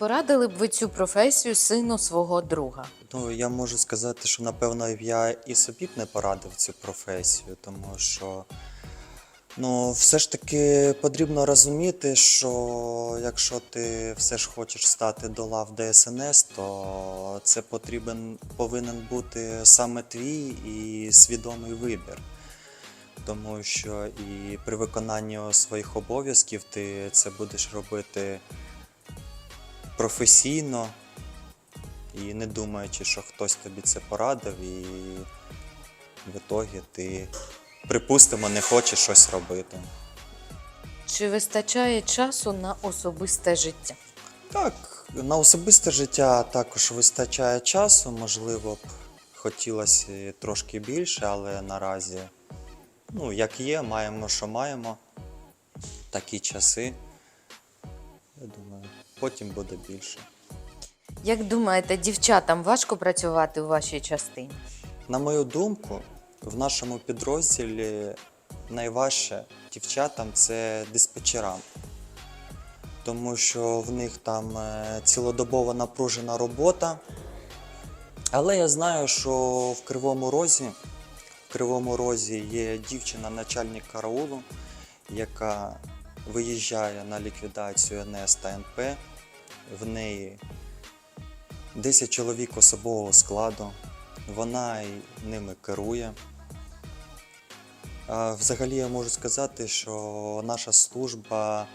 порадили б ви цю професію сину свого друга? Ну, я можу сказати, що напевно я і собі б не порадив цю професію, тому що ну, все ж таки потрібно розуміти, що якщо ти все ж хочеш стати до лав ДСНС, то це потрібен, повинен бути саме твій і свідомий вибір. Тому що і при виконанні своїх обов'язків ти це будеш робити професійно, і не думаючи, що хтось тобі це порадив, і в ітогі ти, припустимо, не хочеш щось робити. Чи вистачає часу на особисте життя? Так, на особисте життя також вистачає часу, можливо б хотілося трошки більше, але наразі, ну, як є, маємо, що маємо. Такі часи. Я думаю, потім буде більше. Як думаєте, дівчатам важко працювати у вашій частині? На мою думку, в нашому підрозділі найважче дівчатам це диспетчерам, тому що в них там е, цілодобово напружена робота. Але я знаю, що в Кривому Розі, в Кривому Розі є дівчина, начальник караулу, яка виїжджає на ліквідацію НС та НП. В неї 10 чоловік особового складу. Вона ними керує. Взагалі я можу сказати, що наша служба,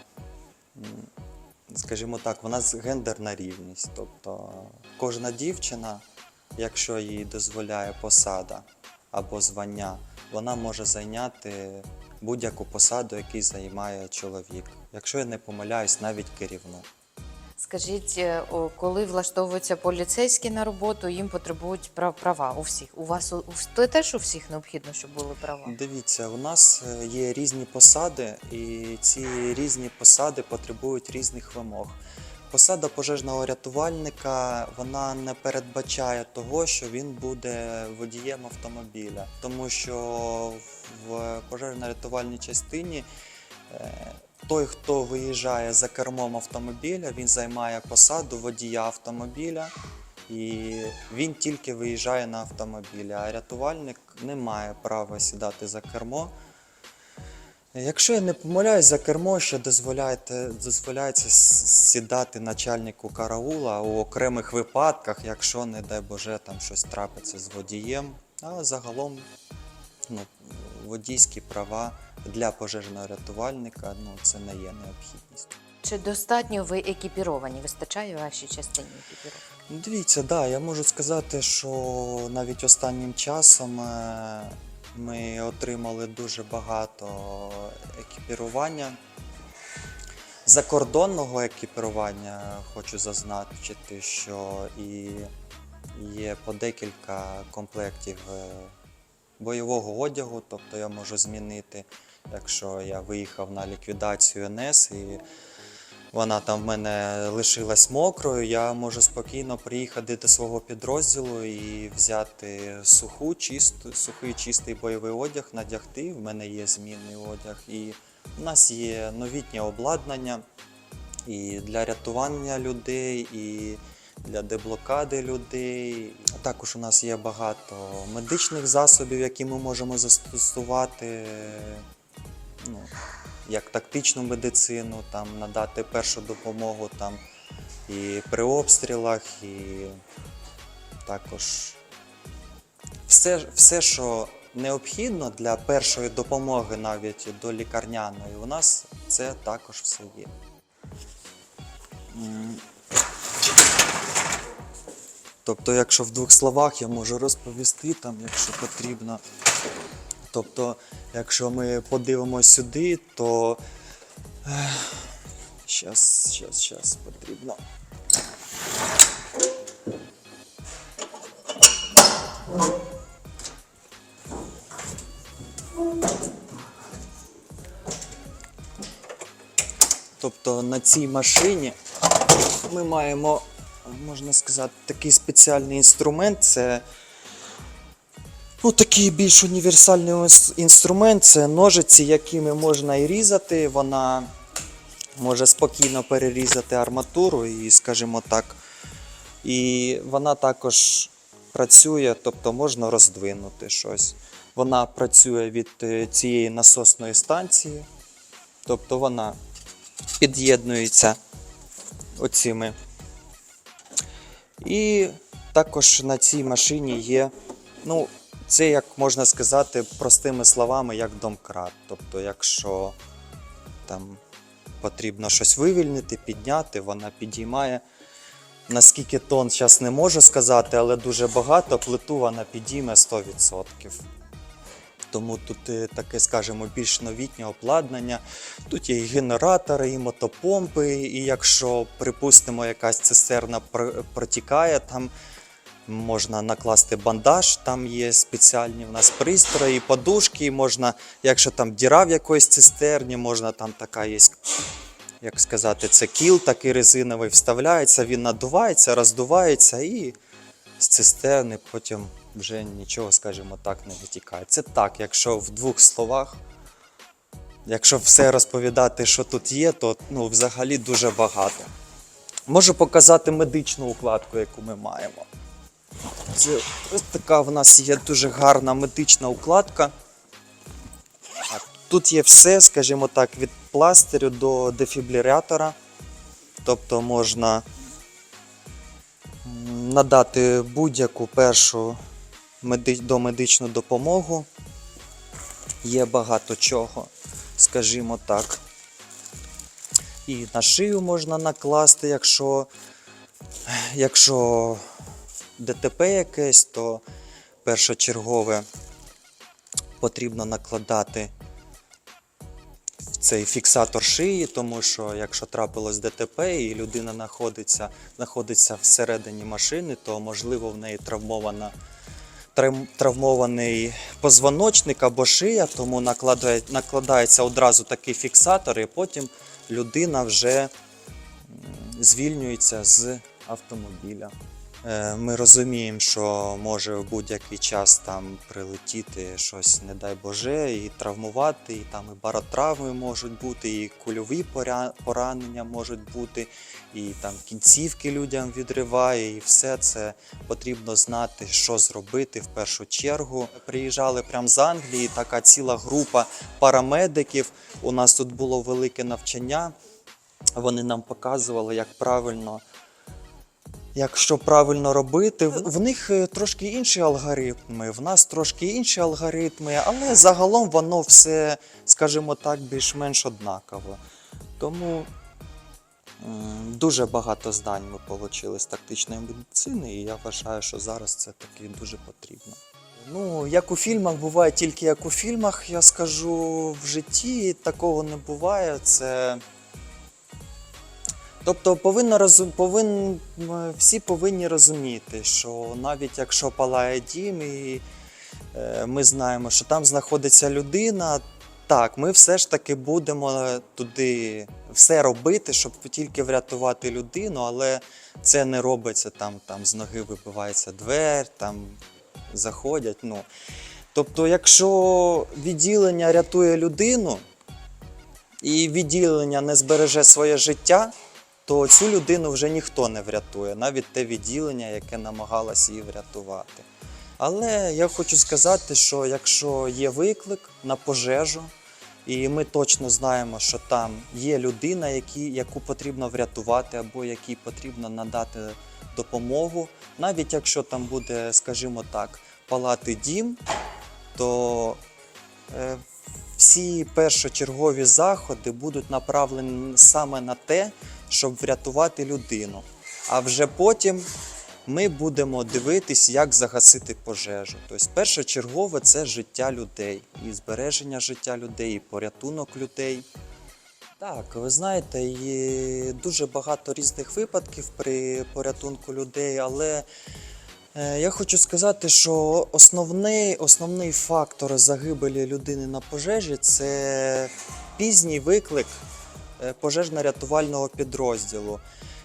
скажімо так, вона з- гендерна рівність. Тобто кожна дівчина, якщо їй дозволяє посада або звання, вона може зайняти будь-яку посаду, яку займає чоловік. Якщо я не помиляюсь, навіть керівну. Скажіть, е, коли влаштовуються поліцейські на роботу, їм потребують прав- права у всіх. У вас у- то теж у всіх необхідно, щоб були права? Дивіться, у нас е, є різні посади, і ці різні посади потребують різних вимог. Посада пожежного рятувальника вона не передбачає того, що він буде водієм автомобіля, тому що в пожежно-рятувальній частині е, той, хто виїжджає за кермом автомобіля, він займає посаду водія автомобіля. І він тільки виїжджає на автомобілі, а рятувальник не має права сідати за кермо. Якщо я не помиляюсь, за кермо ще дозволяється сідати начальнику караула у окремих випадках, якщо, не дай Боже, там щось трапиться з водієм. А загалом ну, водійські права для пожежного рятувальника ну, це не є необхідністю. Чи достатньо ви екіпіровані? Вистачає вашій частині екіпіровані? Ну, Дивіться, да, я можу сказати, що навіть останнім часом е, ми отримали дуже багато екіпірування. Закордонного екіпірування хочу зазначити, що і є по декілька комплектів е, бойового одягу, тобто я можу змінити, якщо я виїхав на ліквідацію НС і вона там в мене лишилась мокрою, я можу спокійно приїхати до свого підрозділу і взяти суху, чисту, сухий чистий бойовий одяг, надягти. В мене є змінний одяг. І в нас є новітнє обладнання і для рятування людей, і для деблокади людей. Також у нас є багато медичних засобів, які ми можемо застосувати. Ну, як тактичну медицину, там, надати першу допомогу там, і при обстрілах, і також все, все, що необхідно для першої допомоги навіть до лікарняної, у нас це також все є. Тобто, якщо в двох словах я можу розповісти, там, якщо потрібно. Тобто, якщо ми подивимося сюди, то. Щас, щас, щас потрібно. Тобто на цій машині ми маємо, можна сказати, такий спеціальний інструмент. Це Ну, такий більш універсальний інструмент це ножиці, якими можна і різати. Вона може спокійно перерізати арматуру і, скажімо так, і вона також працює, тобто можна роздвинути щось. Вона працює від е, цієї насосної станції, тобто вона під'єднується оціми. І також на цій машині є, ну, це як можна сказати простими словами, як домкрат. Тобто, якщо там потрібно щось вивільнити, підняти, вона підіймає. Наскільки тонн зараз не можу сказати, але дуже багато плиту вона підійме 100%. Тому тут е, таке, скажімо, більш новітнє обладнання. Тут є і генератори, і мотопомпи, і якщо, припустимо, якась цистерна протікає, там можна накласти бандаж, там є спеціальні в нас пристрої, подушки, можна, якщо там діра в якоїсь цистерні, можна там така є, як сказати, це кіл такий резиновий, вставляється, він надувається, роздувається і з цистерни потім вже нічого, скажімо так, не витікає. Це так, якщо в двох словах. Якщо все розповідати, що тут є, то ну, взагалі дуже багато. Можу показати медичну укладку, яку ми маємо. Це ось така в нас є дуже гарна медична укладка. Тут є все, скажімо так, від пластирю до дефібрилятора. Тобто можна надати будь-яку першу домедичну допомогу. Є багато чого, скажімо так. І на шию можна накласти, якщо, якщо ДТП якесь, то першочергове потрібно накладати в цей фіксатор шиї, тому що якщо трапилось ДТП і людина знаходиться, знаходиться всередині машини, то можливо в неї травмована. Трав- Травмований позвоночник або шия, тому накладає, накладається одразу такий фіксатор, і потім людина вже звільнюється з автомобіля. Е, Ми розуміємо, що може в будь-який час там прилетіти щось, не дай Боже, і травмувати, і там і баротравми можуть бути, і кульові поранення можуть бути, і там кінцівки людям відриває, і все це потрібно знати, що зробити в першу чергу. Приїжджали прямо з Англії, така ціла група парамедиків. У нас тут було велике навчання. Вони нам показували, як правильно як що правильно робити. В, в них е, трошки інші алгоритми, в нас трошки інші алгоритми, але загалом воно все, скажімо так, більш-менш однаково. Тому дуже багато знань ми отримали з тактичної медицини, і я вважаю, що зараз це таки дуже потрібно. Ну, як у фільмах буває тільки як у фільмах, я скажу в житті такого не буває. Це Тобто повинно розум, повин, всі повинні розуміти, що навіть якщо палає дім, і е, ми знаємо, що там знаходиться людина, так, ми все ж таки будемо туди все робити, щоб тільки врятувати людину, але це не робиться там, там з ноги вибивається двер, там заходять. Ну. Тобто, якщо відділення рятує людину, і відділення не збереже своє життя, то цю людину вже ніхто не врятує, навіть те відділення, яке намагалось її врятувати. Але я хочу сказати, що якщо є виклик на пожежу, і ми точно знаємо, що там є людина, які, яку потрібно врятувати, або якій потрібно надати допомогу, навіть якщо там буде, скажімо так, палати дім, то е, всі першочергові заходи будуть направлені саме на те, щоб врятувати людину. А вже потім ми будемо дивитись, як загасити пожежу. Тобто, першочергове це життя людей, і збереження життя людей, і порятунок людей. Так, ви знаєте, є дуже багато різних випадків при порятунку людей, але е, я хочу сказати, що основний, основний фактор загибелі людини на пожежі це пізній виклик пожежно-рятувального підрозділу.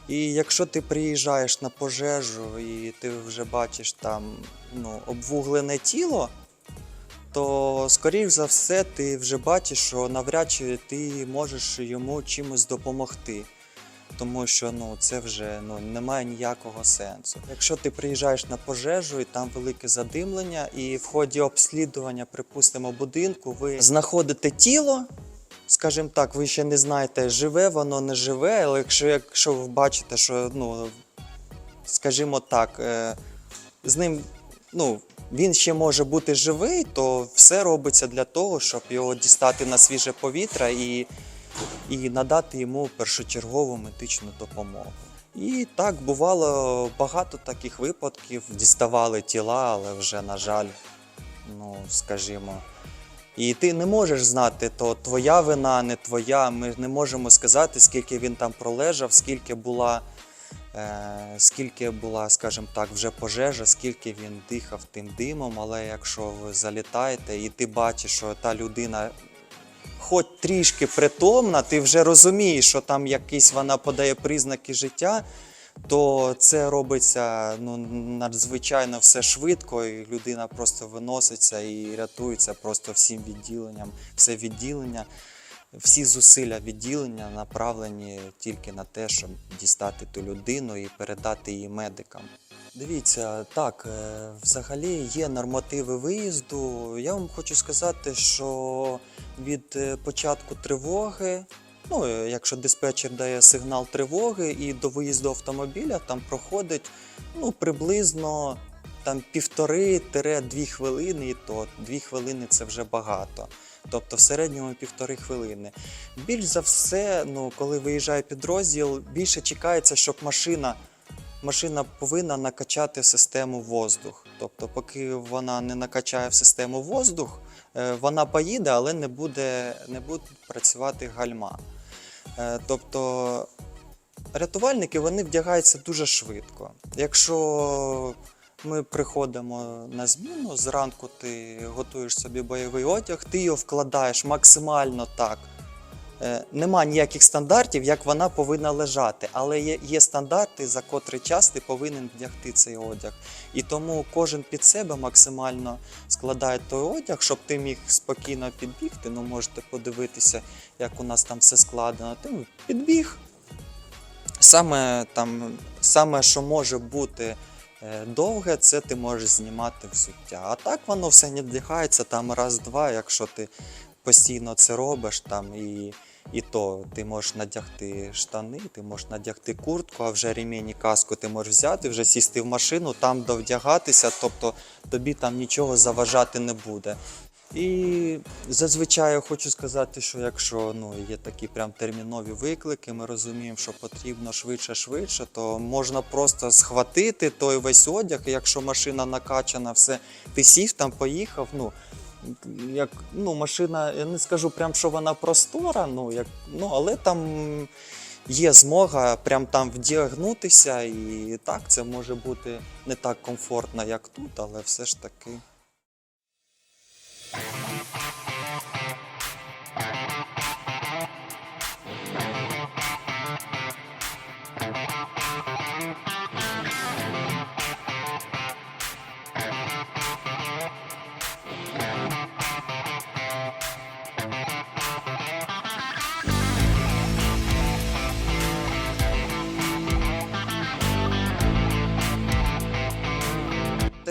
І якщо ти приїжджаєш на пожежу і ти вже бачиш там ну, обвуглене тіло, то, скоріш за все, ти вже бачиш, що навряд чи ти можеш йому чимось допомогти. Тому що ну, це вже ну, немає ніякого сенсу. Якщо ти приїжджаєш на пожежу і там велике задимлення, і в ході обслідування, припустимо, будинку, ви знаходите тіло, скажімо так, ви ще не знаєте, живе воно, не живе, але якщо, якщо ви бачите, що, ну, скажімо так, е, з ним, ну, він ще може бути живий, то все робиться для того, щоб його дістати на свіже повітря і, і надати йому першочергову медичну допомогу. І так бувало багато таких випадків. Діставали тіла, але вже, на жаль, ну скажімо. І ти не можеш знати, то твоя вина, не твоя. Ми не можемо сказати, скільки він там пролежав, скільки була, е, скільки була, скажімо так, вже пожежа, скільки він дихав тим димом. Але якщо ви залітаєте і ти бачиш, що та людина хоч трішки притомна, ти вже розумієш, що там якісь вона подає признаки життя, то це робиться ну, надзвичайно все швидко, і людина просто виноситься і рятується просто всім відділенням. Все відділення, всі зусилля відділення направлені тільки на те, щоб дістати ту людину і передати її медикам. Дивіться, так, е, взагалі є нормативи виїзду. Я вам хочу сказати, що від е, початку тривоги, ну, е, якщо диспетчер дає сигнал тривоги і до виїзду автомобіля там проходить ну, приблизно там півтори-дві хвилини, і то дві хвилини це вже багато. Тобто в середньому півтори хвилини. Більш за все, ну, коли виїжджає підрозділ, більше чекається, щоб машина машина повинна накачати систему воздух. Тобто, поки вона не накачає в систему воздух, е, вона поїде, але не буде, не буде працювати гальма. Е, Тобто рятувальники вони вдягаються дуже швидко. Якщо ми приходимо на зміну, зранку ти готуєш собі бойовий одяг, ти його вкладаєш максимально так. Е, Нема ніяких стандартів, як вона повинна лежати, але є, є стандарти, за котрий час ти повинен вдягти цей одяг. І тому кожен під себе максимально складає той одяг, щоб ти міг спокійно підбігти. Ну, можете подивитися, як у нас там все складено. Ти підбіг. Саме, там, саме що може бути е, довге, це ти можеш знімати взуття. А так воно все не вдягається там раз-два, якщо ти постійно це робиш там і. І то ти можеш надягти штани, ти можеш надягти куртку, а вже ремінь і каску ти можеш взяти, вже сісти в машину, там довдягатися, тобто тобі там нічого заважати не буде. І зазвичай я хочу сказати, що якщо ну, є такі прям термінові виклики, ми розуміємо, що потрібно швидше-швидше, то можна просто схватити той весь одяг, і якщо машина накачана, все, ти сів там, поїхав. ну, як ну, машина, я не скажу прям, що вона простора, ну, як, ну, але там є змога прям там вдягнутися, і так, це може бути не так комфортно, як тут, але все ж таки.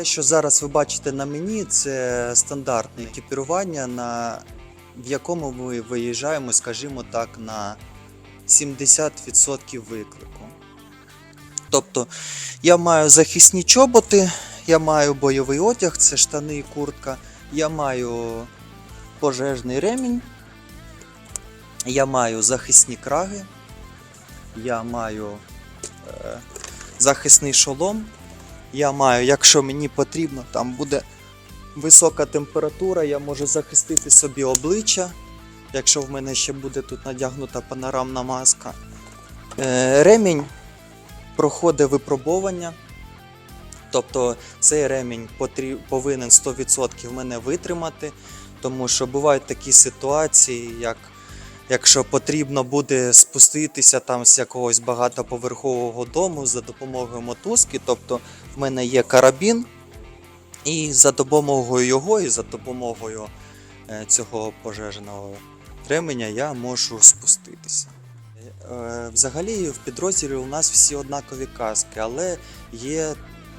Те, що зараз ви бачите на мені, це стандартне екіпірування, на, в якому ми виїжджаємо, скажімо так, на 70% виклику. Тобто я маю захисні чоботи, я маю бойовий одяг, це штани і куртка, я маю пожежний ремінь, я маю захисні краги, я маю е, захисний шолом. Я маю, якщо мені потрібно, там буде висока температура, я можу захистити собі обличчя, якщо в мене ще буде тут надягнута панорамна маска. Е, ремінь проходить випробовування. Тобто цей ремінь повинен 100% мене витримати, тому що бувають такі ситуації, як якщо потрібно буде спуститися там з якогось багатоповерхового дому за допомогою мотузки, тобто в мене є карабін, І за допомогою його, і за допомогою е, цього пожежного ременя я можу спуститися. Е, Взагалі в підрозділі у нас всі однакові каски, але є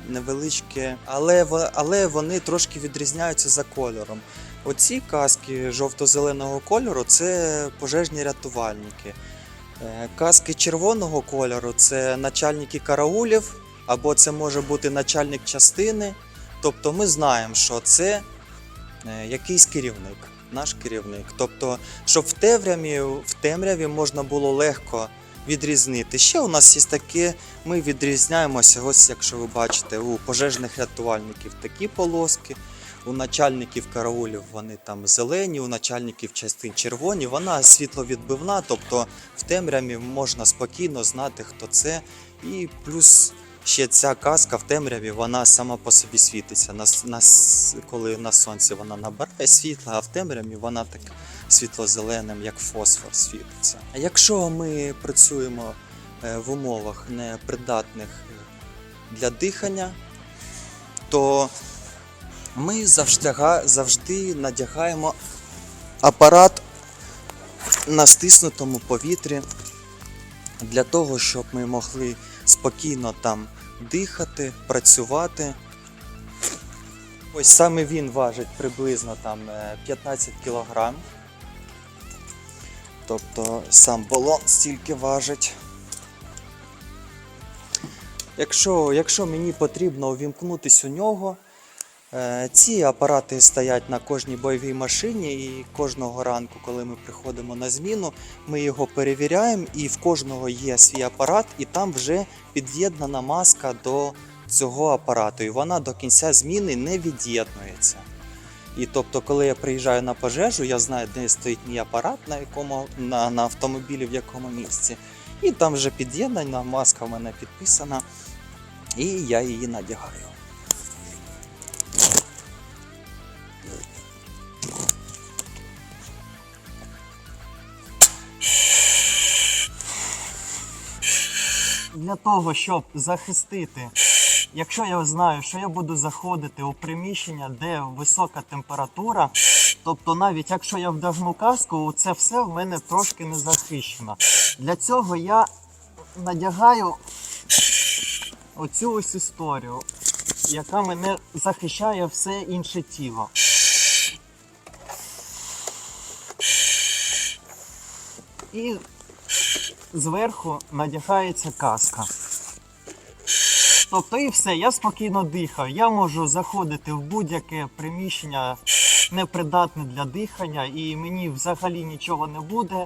невеличкі, але, але вони трошки відрізняються за кольором. Оці каски жовто-зеленого кольору це пожежні рятувальники. Е, Каски червоного кольору це начальники караулів, або це може бути начальник частини. Тобто ми знаємо, що це е, якийсь керівник, наш керівник. Тобто, щоб в темряві, в темряві можна було легко відрізнити. Ще у нас є таке, ми відрізняємося, ось якщо ви бачите, у пожежних рятувальників такі полоски. У начальників караулів вони там зелені, у начальників частин червоні. Вона світловідбивна, тобто в темряві можна спокійно знати, хто це. І плюс ще ця каска в темряві, вона сама по собі світиться. На, на, коли на сонці вона набирає світла, а в темряві вона так світло-зеленим, як фосфор, світиться. А якщо ми працюємо е, в умовах непридатних е, для дихання, то ми завжди, завжди надягаємо апарат на стиснутому повітрі для того, щоб ми могли спокійно там дихати, працювати. Ось саме він важить приблизно там е, 15 кг. Тобто сам балон стільки важить. Якщо, якщо мені потрібно увімкнутись у нього, е, ці апарати стоять на кожній бойовій машині, і кожного ранку, коли ми приходимо на зміну, ми його перевіряємо, і в кожного є свій апарат, і там вже під'єднана маска до цього апарату, і вона до кінця зміни не від'єднується. І тобто, коли я приїжджаю на пожежу, я знаю, де стоїть мій апарат, на якому на, на автомобілі, в якому місці. І там вже під'єднана, маска в мене підписана, і я її надягаю. Для того, щоб захистити, якщо я знаю, що я буду заходити у приміщення, де висока температура, тобто навіть якщо я вдягну каску, це все в мене трошки не захищено. Для цього я надягаю оцю ось історію, яка мене захищає все інше тіло. І зверху надягається каска. Тобто і все, я спокійно дихаю. Я можу заходити в будь-яке приміщення непридатне для дихання, і мені взагалі нічого не буде.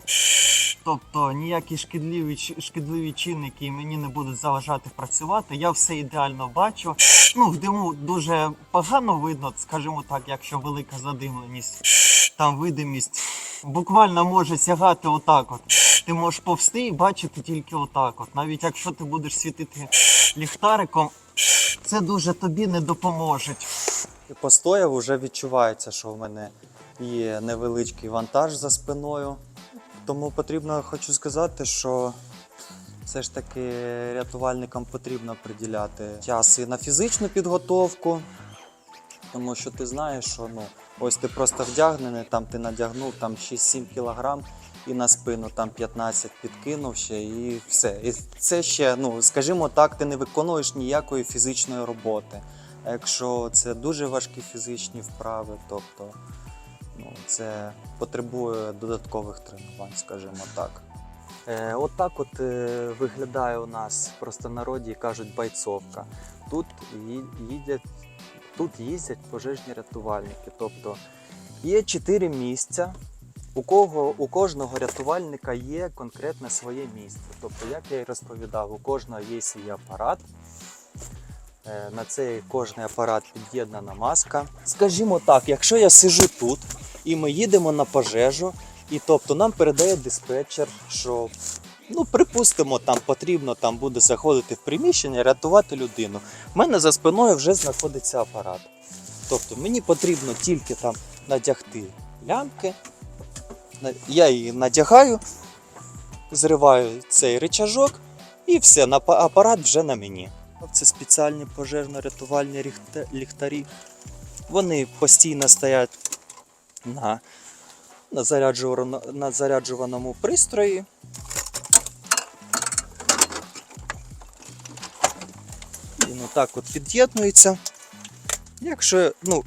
Тобто ніякі шкідливі, шкідливі чинники мені не будуть заважати працювати. Я все ідеально бачу. Ну, в диму дуже погано видно, скажімо так, якщо велика задимленість, там видимість буквально може сягати отак от. Ти можеш повсти і бачити тільки отак. От. Навіть якщо ти будеш світити ліхтариком, це дуже тобі не допоможе. Постояв, вже відчувається, що в мене є невеличкий вантаж за спиною. Тому потрібно, хочу сказати, що все ж таки рятувальникам потрібно приділяти час і на фізичну підготовку, тому що ти знаєш, що ну, ось ти просто вдягнений, там ти надягнув там 6-7 кілограм і на спину там 15 підкинув ще і все. І це ще, ну скажімо так, ти не виконуєш ніякої фізичної роботи. Якщо це дуже важкі фізичні вправи, тобто ну, це потребує додаткових тренувань, скажімо так. Е, от так от е, виглядає у нас в простонароді кажуть бойцовка. Тут їдять, тут їздять пожежні рятувальники. Тобто є чотири місця. У кого у кожного рятувальника є конкретне своє місце. Тобто, як я і розповідав, у кожного є свій апарат. Е, На цей кожний апарат під'єднана маска. Скажімо так, якщо я сижу тут і ми їдемо на пожежу, і тобто нам передає диспетчер, що ну припустимо, там потрібно там буде заходити в приміщення, рятувати людину. У мене за спиною вже знаходиться апарат. Тобто мені потрібно тільки там надягти лямки. Я її надягаю, зриваю цей рычажок і все, апарат вже на мені. Це спеціальні пожежно-рятувальні ліхтарі. Вони постійно стоять на, на, заряджувано- на заряджуваному пристрої. Він отак от під'єднується. Якщо, ну,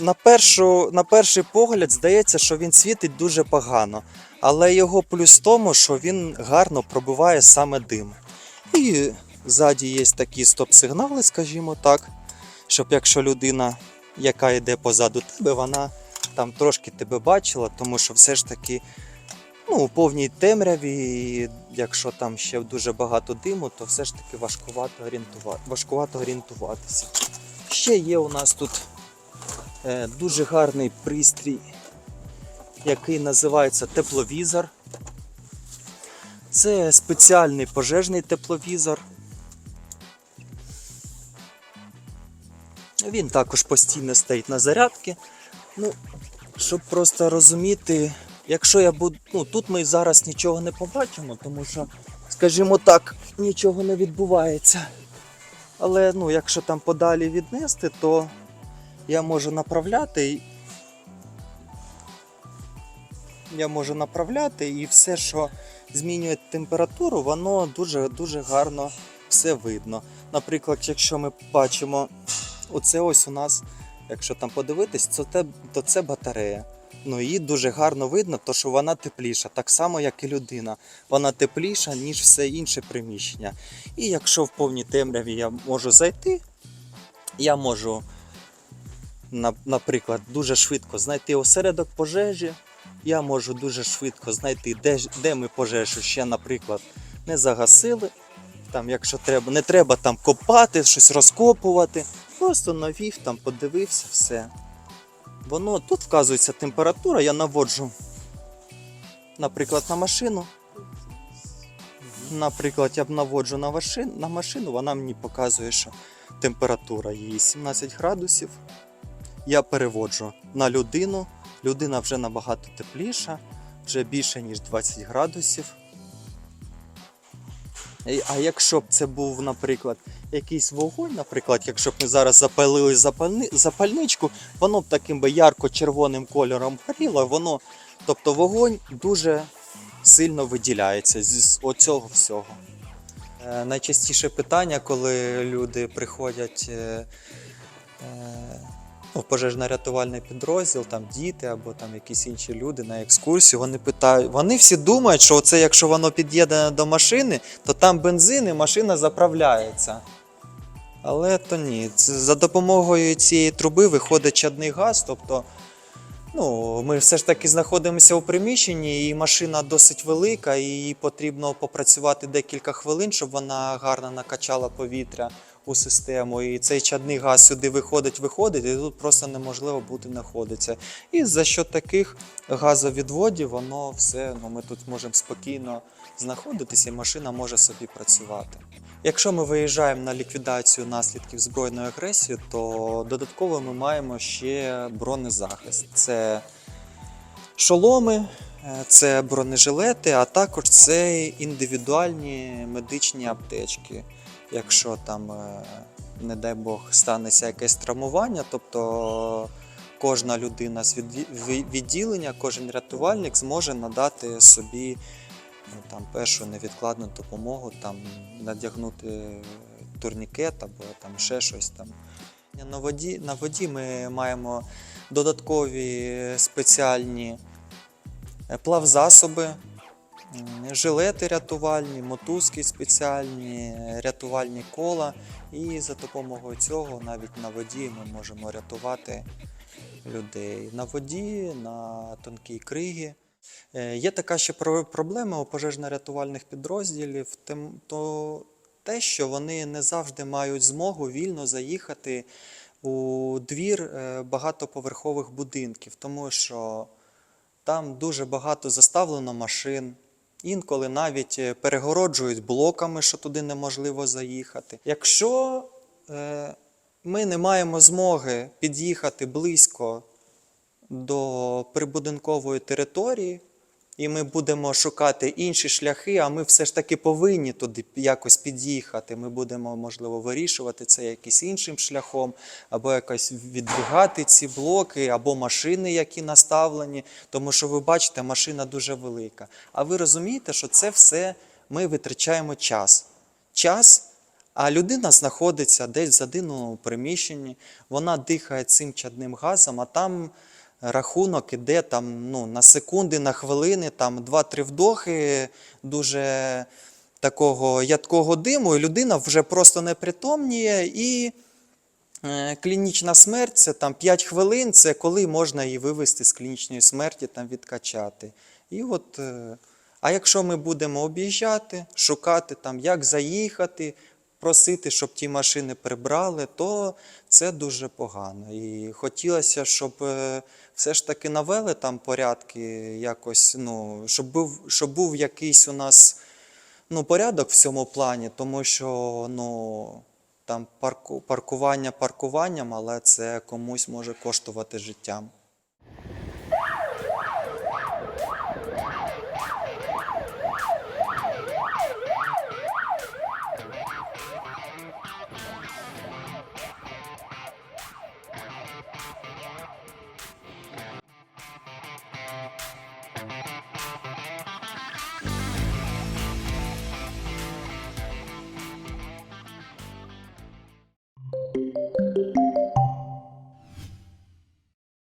на, першу, на перший погляд здається, що він світить дуже погано. Але його плюс в тому, що він гарно пробиває саме дим. І ззаді є такі стоп-сигнали, скажімо так, щоб якщо людина, яка йде позаду тебе, вона там трошки тебе бачила, тому що все ж таки ну, у повній темряві, якщо там ще дуже багато диму, то все ж таки важкувато, орієнтува... важкувато орієнтуватися. Ще є у нас тут е, дуже гарний пристрій, який називається тепловізор. Це спеціальний пожежний тепловізор. Він також постійно стоїть на зарядці. Ну, щоб просто розуміти, якщо я буду. Ну, тут ми зараз нічого не побачимо, тому що, скажімо так, нічого не відбувається. Але ну, якщо там подалі віднести, то я можу направляти. Я можу направляти і все, що змінює температуру, воно дуже дуже гарно все видно. Наприклад, якщо ми бачимо, оце ось у нас, якщо там подивитись, то це батарея. Ну її дуже гарно видно, то що вона тепліша, так само, як і людина. Вона тепліша, ніж все інше приміщення. І якщо в повній темряві я можу зайти, я можу, наприклад, дуже швидко знайти осередок пожежі. Я можу дуже швидко знайти, де, де ми пожежу ще, наприклад, не загасили. Там, якщо треба, не треба там копати, щось розкопувати. Просто навів, там подивився, все. Воно тут вказується температура, я наводжу, наприклад, на машину. Наприклад, я б наводжу на, машин, на машину, вона мені показує, що температура її 17 градусів. Я переводжу на людину. Людина вже набагато тепліша, вже більше, ніж 20 градусів. І- А якщо б це був, наприклад, якийсь вогонь, наприклад, якщо б ми зараз запалили запальни, запальничку, воно б таким би ярко-червоним кольором горіло, воно, тобто вогонь дуже сильно виділяється з оцього всього. Е, найчастіше питання, коли люди приходять е, е, ну, пожежно-рятувальний підрозділ, там діти або там якісь інші люди на екскурсію, вони питають, вони всі думають, що це якщо воно під'єднане до машини, то там бензин і машина заправляється. Але то ні. За допомогою цієї труби виходить чадний газ, тобто. Ну, ми все ж таки знаходимося у приміщенні, і машина досить велика, і їй потрібно попрацювати декілька хвилин, щоб вона гарно накачала повітря у систему. І цей чадний газ сюди виходить, виходить, і тут просто неможливо бути знаходитися. І за що таких газовідводів, воно все, ну ми тут можемо спокійно знаходитися, і машина може собі працювати. Якщо ми виїжджаємо на ліквідацію наслідків збройної агресії, то додатково ми маємо ще бронезахист. Це шоломи, е, це бронежилети, а також це індивідуальні медичні аптечки. Якщо там, е, не дай Бог, станеться якесь травмування, тобто кожна людина з відді- відділення, кожен рятувальник зможе надати собі там, першу невідкладну допомогу, там, надягнути турнікет або там, ще щось там. На воді, на воді ми маємо додаткові спеціальні е, плавзасоби, жилети рятувальні, мотузки спеціальні, рятувальні кола. І за допомогою цього навіть на воді ми можемо рятувати людей. На воді, на тонкій кригі. Е, Є така ще проблема у пожежно-рятувальних підрозділів, то те, що вони не завжди мають змогу вільно заїхати у двір е, багатоповерхових будинків, тому що там дуже багато заставлено машин. Інколи навіть е, перегороджують блоками, що туди неможливо заїхати. Якщо ми не маємо змоги під'їхати близько до прибудинкової території, і ми будемо шукати інші шляхи, а ми все ж таки повинні туди якось під'їхати. Ми будемо, можливо, вирішувати це якимось іншим шляхом, або якось віддвигати ці блоки, або машини, які наставлені. Тому що ви бачите, машина дуже велика. А ви розумієте, що це все ми витрачаємо час. Час. А людина знаходиться десь в задимленому приміщенні, вона дихає цим чадним газом, а там рахунок іде там, ну, на секунди, на хвилини, там 2-3 вдохи дуже такого ядкого диму, і людина вже просто непритомніє. І е, клінічна смерть це там 5 хвилин, це коли можна її вивести з клінічної смерті, там відкачати. І от, е, а якщо ми будемо об'їжджати, шукати там, як заїхати, просити, щоб ті машини прибрали, то це дуже погано. І хотілося, щоб е, все ж таки навели там порядки, якось, ну, щоб був, щоб був якийсь у нас ну, порядок в цьому плані, тому що ну, там парку, паркування паркуванням, але це комусь може коштувати життям.